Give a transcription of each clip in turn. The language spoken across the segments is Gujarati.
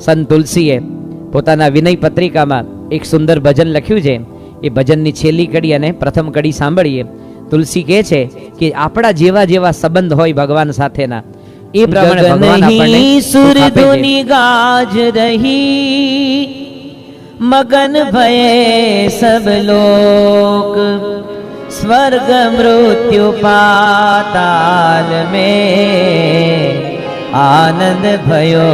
સંત તુલસીએ પોતાના વિનય પત્રિકામાં એક સુંદર ભજન લખ્યું છે. એ ભજનની છેલ્લી કડી અને પ્રથમ કડી સાંભળીએ. તુલસી કહે છે કે આપણા જેવા જેવા સંબંધ હોય ભગવાન સાથેના. એ પ્રમાણે ભગવાન આપણને ગાજ રહી. મગન ભયે સબ લોક. સ્વર્ગ મૃત્યુ પાતાલ में आनन्द भयो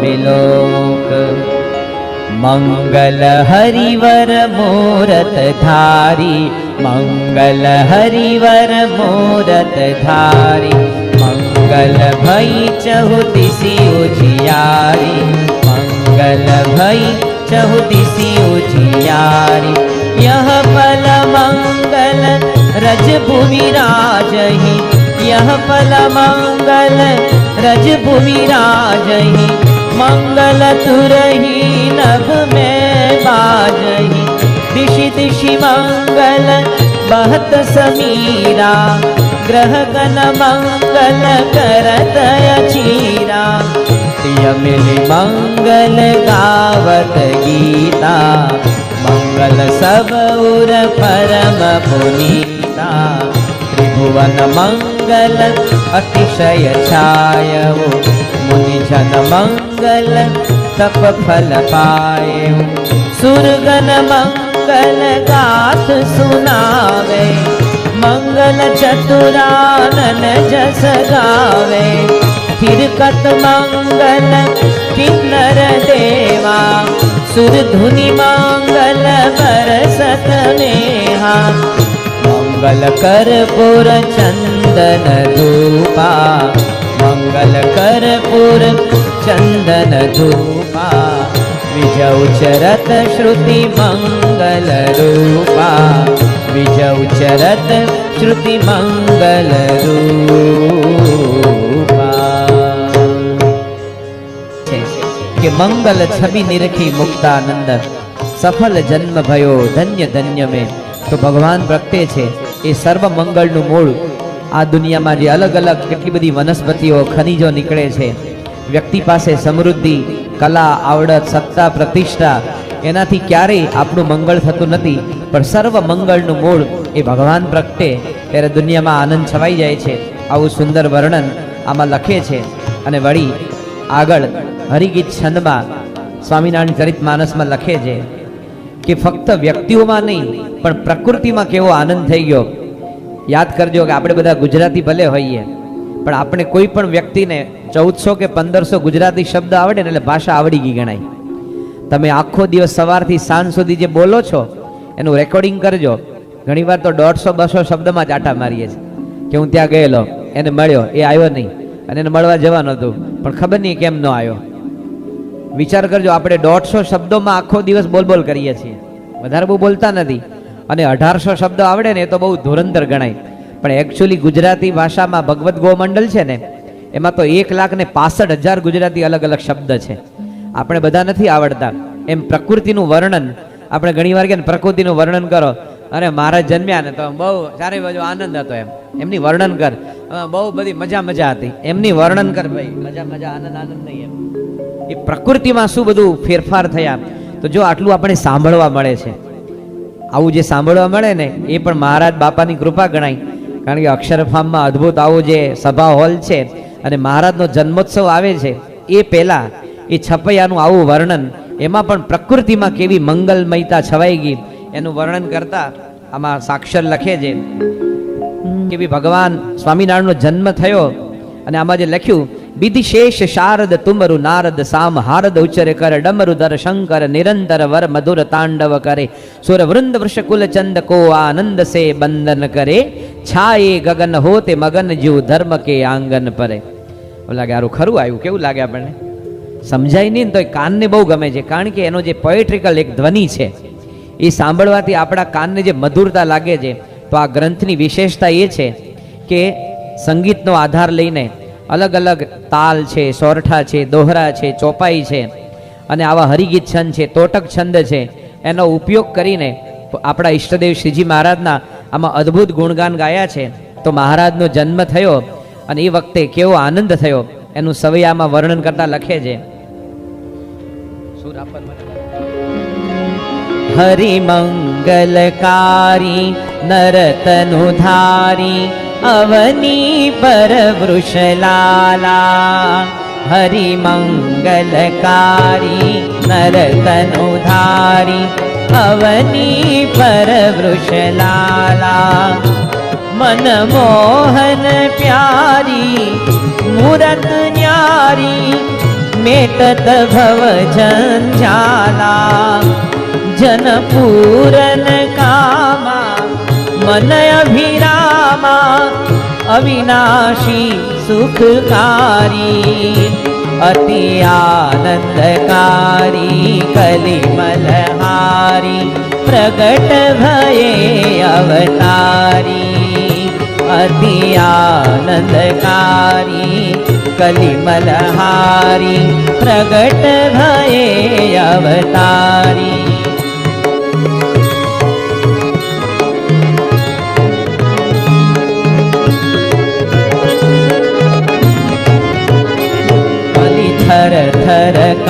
बिलोक मङ्गल हरिवर मूरत धारी मङ्गल हरिवर मूरत धारी। मङ्गल भै चहदि उ मङ्गल भै चहदि उ पल मङ्गल रजभूमिराज यह पल मङ्गल ब्रज भूमि राजहि मंगल तुरहि नभ में बाजहि दिशि दिशि मंगल बहत समीरा ग्रह गण मंगल करत चीरा यमिल मंगल गावत गीता मंगल सब उर परम पुनीता ભુવન મંગલ, અતિશય છાયવો. મુનિજન મંગલ તપ ફલ પાય સુરગન મંગલ, ગાથ સુનાવે. મંગલ ચતુરાનન જસ ગાવે. તિરકત મંગલ, કિન્નર દેવા. સુરધુનિ મંગલ પરસત નેહા. મંગલ કરપુર ચંદન ધૂપા મંગલ કરપુર ચંદન ધૂપા વિજવ ચરત શ્રુતિ મંગલ રૂપા વિજવ ચરત શ્રુતિ મંગલ રૂપા કે મંગલ છબી નિરખી મુક્તાનંદ સફલ જન્મ ભયો ધન્ય ધન્ય મેં તો ભગવાન પ્રગટે છે એ સર્વ મંગળનું મૂળ. આ દુનિયામાં જે અલગ અલગ કેટલી બધી વનસ્પતિઓ, ખનિજો નીકળે છે, વ્યક્તિ પાસે સમૃદ્ધિ, કલા, આવડત, સત્તા, પ્રતિષ્ઠા, એનાથી ક્યારેય આપણું મંગળ થતું નથી. પણ સર્વ મંગળનું મૂળ એ ભગવાન પ્રગટે, ત્યારે દુનિયામાં આનંદ છવાઈ જાય છે. આવું સુંદર વર્ણન આમાં લખે છે. અને વળી આગળ હરિગીત છંદમાં સ્વામિનારાયણ ચરિત માનસમાં લખે છે. કે ફક્ત વ્યક્તિઓમાં નહીં, પણ પ્રકૃતિમાં કેવો આનંદ થઈ ગયો. યાદ કરજો કે આપણે બધા ગુજરાતી ભલે હોઈએ, પણ આપણે કોઈ પણ વ્યક્તિને ચૌદસો કે પંદરસો ગુજરાતી શબ્દ આવડે ને એટલે ભાષા આવડી ગઈ ગણાય. તમે આખો દિવસ સવારથી સાંજ સુધી જે બોલો છો, એનું રેકોર્ડિંગ કરજો. ઘણીવાર તો દોઢસો, બસો શબ્દમાં જ આટા મારીએ છીએ. કે હું ત્યાં ગયેલો, એને મળ્યો, એ આવ્યો નહીં, અને એને મળવા જવાનું હતું, પણ ખબર નહીં કેમ ન આવ્યો. વિચાર કરજો, આપણે દોઢસો શબ્દોમાં આખો દિવસ બોલ બોલ કરીએ છીએ. વધારે બહુ બોલતા નથી. અને અઢારસો શબ્દો આવડે ને એ તો બહુ ધુરંધર ગણાય. પણ એકચ્યુઅલી ગુજરાતી ભાષામાં ભગવત ગોમંડલ છે ને, એમાં તો એક લાખ ને પાસઠ હજાર ગુજરાતી અલગ અલગ શબ્દ છે. આપણે બધા નથી આવડતા. એમ પ્રકૃતિનું વર્ણન, આપણે ઘણી વાર કે પ્રકૃતિનું વર્ણન કરો. અરે મારા જન્મ્યા ને તો બહુ સારી બાજુ આનંદ હતો એમ. એમની વર્ણન કર. બહુ બધી મજા મજા હતી. એમની વર્ણન કર ભાઈ. મજા મજા આનંદ આનંદ નહીં એમ. એ પ્રકૃતિમાં શું બધું ફેરફાર થયા? તો જો આટલું આપણે સાંભળવા મળે છે. આવું જે સાંભળવા મળે ને, એ પણ મહારાજ બાપાની કૃપા ગણાય. કારણ કે અક્ષરફામમાં અદ્ભુત આવું જે સભા હોલ છે અને મહારાજનો જન્મોત્સવ આવે છે, એ પહેલાં એ છપૈયાનું આવું વર્ણન, એમાં પણ પ્રકૃતિમાં કેવી મંગલમયતા છવાઈ ગઈ, એનું વર્ણન કરતા આમાં સાક્ષર લખે છે. કે ભગવાન સ્વામિનારાયણનો જન્મ થયો અને આમાં જે લખ્યું વિધિશેષ શારદ તુમરુ નારદ સામ હારદ ઉચ્ચરે કર ડમરુ દર શંકર નિરંતર વર મધુર તાંડવ કરે સુર વૃંદ વૃષકુલ ચંદ કો આનંદ સે બંદન કરે છાયે ગગન હોતે મગન જીવ ધર્મ કે આંગન પરે લાગે આરું ખરું આવ્યું કેવું લાગે આપણને સમજાય નહીં તો કાનને બહુ ગમે છે કારણ કે એનો જે પોએટ્રિકલ એક ધ્વનિ છે એ સાંભળવાથી આપણા કાનને જે મધુરતા લાગે છે તો આ ગ્રંથની વિશેષતા એ છે કે સંગીતનો આધાર લઈને અલગ અલગ તાલ છે, સોરઠા છે, દોહરા છે, ચોપાઈ છે. અને આવા હરિગીત છંદ છે, તોટક છંદ છે. એનો ઉપયોગ કરીને આપણા ઈષ્ટદેવ શ્રીજી મહારાજના આમાં અદ્ભુત ગુણગાન ગાયા છે. તો મહારાજનો જન્મ થયો અને એ વખતે કેવો આનંદ થયો એનું સવૈયામાં વર્ણન કરતા લખે છે. હરિમંગલકારી, નરતનુધારી अवनी परवृषलाला हरिमङ्गलकारी नरतनुधारी अवनी परवृषलाला। मनमोहन प्यारी मन न्यारी मेटत भव भवजन जनपूरन कामा मन अभिरा અભિરામા અવિનાશી, સુખકારી, અતિ આનંદકારી, કલિમલહારી, પ્રગટ ભયે અવતારી, અતિ આનંદકારી, કલિમલહારી, પ્રગટ ભયે અવતારી.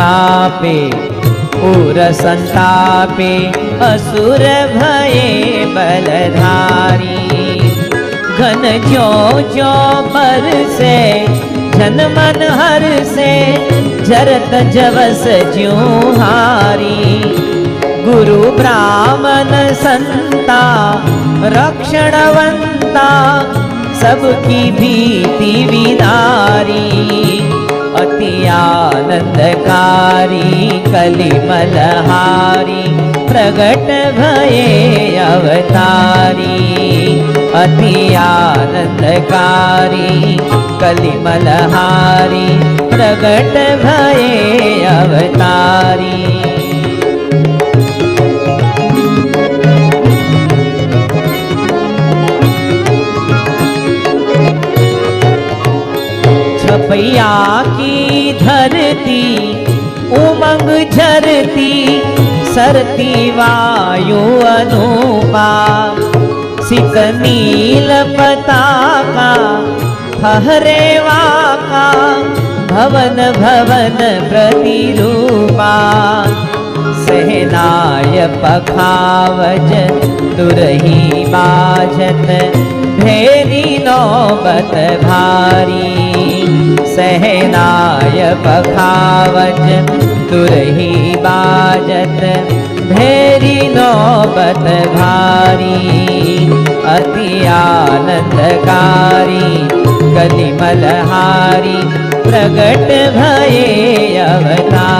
विलापे उर संतापे असुर भये बलधारी घन जो जो पर से जन मन हर से जरत जवस ज्यू हारी गुरु ब्राह्मण संता रक्षणवंता सबकी भीति विदा आनंदकारी कलिमलहारी प्रगट भये अवतारी अति आनंदकारी कलिमलहारी प्रगट भये अवतारी छपैया की धरती उमंग झरती सरती वायु अनुपा सित नील पताका ठहरे वाका भवन भवन प्रतिरूपा सहनाय पखावज तुरही बाजत भेरी नौबत भारी सहनाय पखावज तुरही बाजत भेरी नौबत भारी अति आनंदकारी कलिमलहारी प्रगट भये अवतारी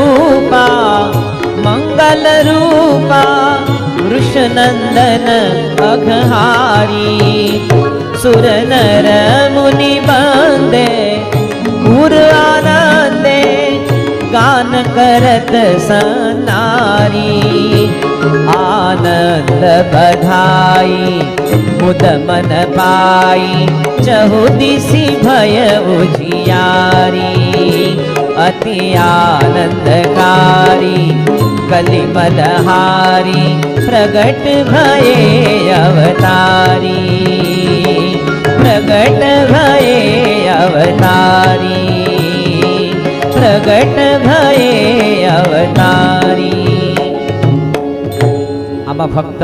સ્વરૂપા મંગલ રૂપા વૃષનંદન અઘહારી સુર નર મુનિ બંદે પુર આનંદે ગાન કરત સનારી આનંદ બધાઈ મુદ મન પાઈ ચહુ દિશી ભય ઉજિયારી અતિ આનંદકારી કલિમલહારી પ્રગટ ભયે અવતારી પ્રગટ ભયે અવતારી પ્રગટ ભયે અવતારી આમાં ફક્ત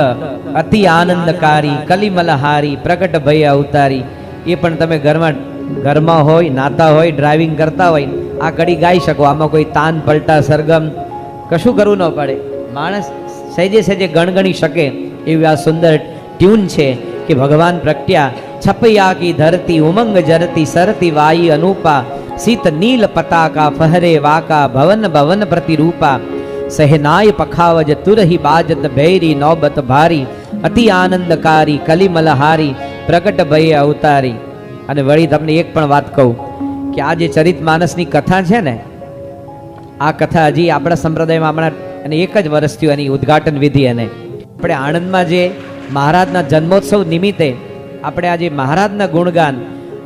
અતિ આનંદકારી કલિમલહારી પ્રગટ ભય અવતારી એ પણ તમે ઘરમાં ઘરમાં હોય નાતા હોય ડ્રાઇવિંગ કરતા હોય આ કડી ગાઈ શકો. આમાં કોઈ તાન, પલટા, સરગમ કશું કરવું ન પડે. માણસ સહેજે સહેજે ગણગણી શકે એવી આ સુંદર ટ્યુન છે કે ભગવાન પ્રગટ્યા, છપૈયા કી ધરતી, ઉમંગ જરતી, સરતી વાઈ અનુપા સીત નીલ પતાકા, ફહરે વાકા, ભવન ભવન પ્રતિરૂપા સહેનાય પખાવજ, તુરહી બાજત, ભૈરી નોબત ભારી, અતિ આનંદકારી, કલિમલહારી, પ્રગટ ભયે અવતારી. અને વળી તમને એક પણ વાત કહું. કે આ જે ચરિત માનસની કથા છે ને, આ કથા હજી આપણા સંપ્રદાયમાં હમણાં અને એક જ વર્ષ થયું એની ઉદ્ઘાટન વિધિ અને આપણે આણંદમાં જે મહારાજના જન્મોત્સવ નિમિત્તે આપણે આજે મહારાજના ગુણગાન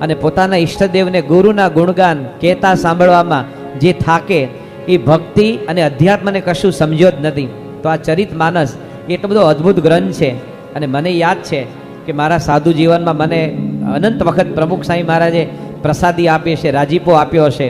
અને પોતાના ઈષ્ટદેવને ગુરુના ગુણગાન કહેતા સાંભળવામાં જે થાકે, એ ભક્તિ અને અધ્યાત્મને કશું સમજ્યો જ નથી. તો આ ચરિત માનસ એટલો બધો અદ્ભુત ગ્રંથ છે અને મને યાદ છે કે મારા સાધુ જીવનમાં મને અનંત વખત પ્રમુખ સાંઈ મહારાજે પ્રસાદી આપી છે રાજીપો આપ્યો હશે.